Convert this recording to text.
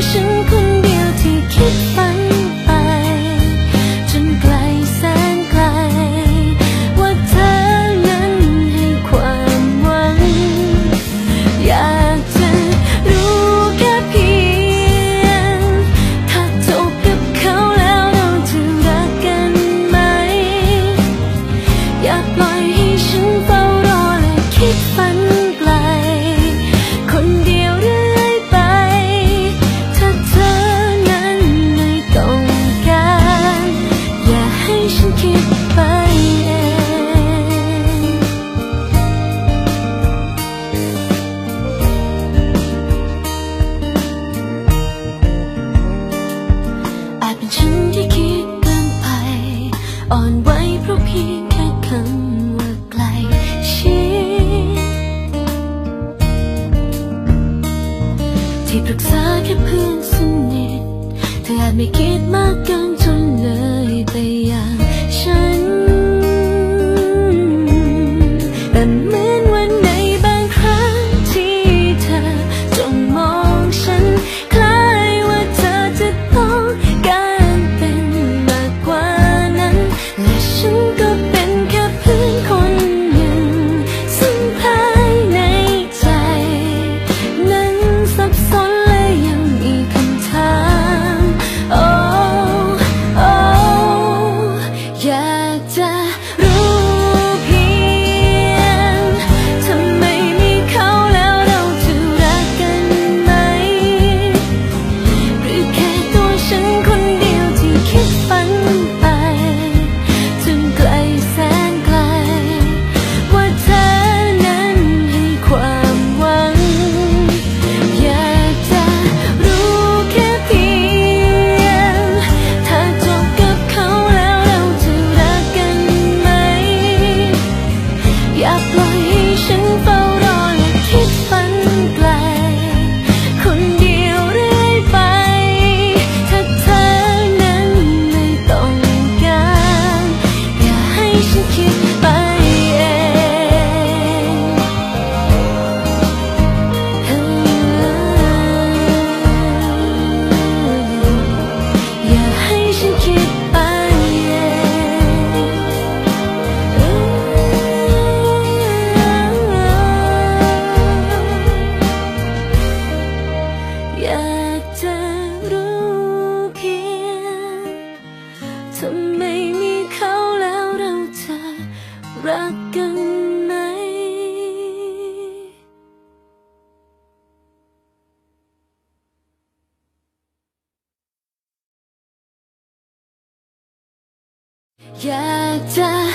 是。็นฉันที่คิดเกินไป อ่อนไหวเพราะเพียงแค่คำว่าไกลชิดที่ปรึกษาแค่เพื่อนสนิทเธออาจไม่คิดมากเกินจนเลยไปยัง อยากจะ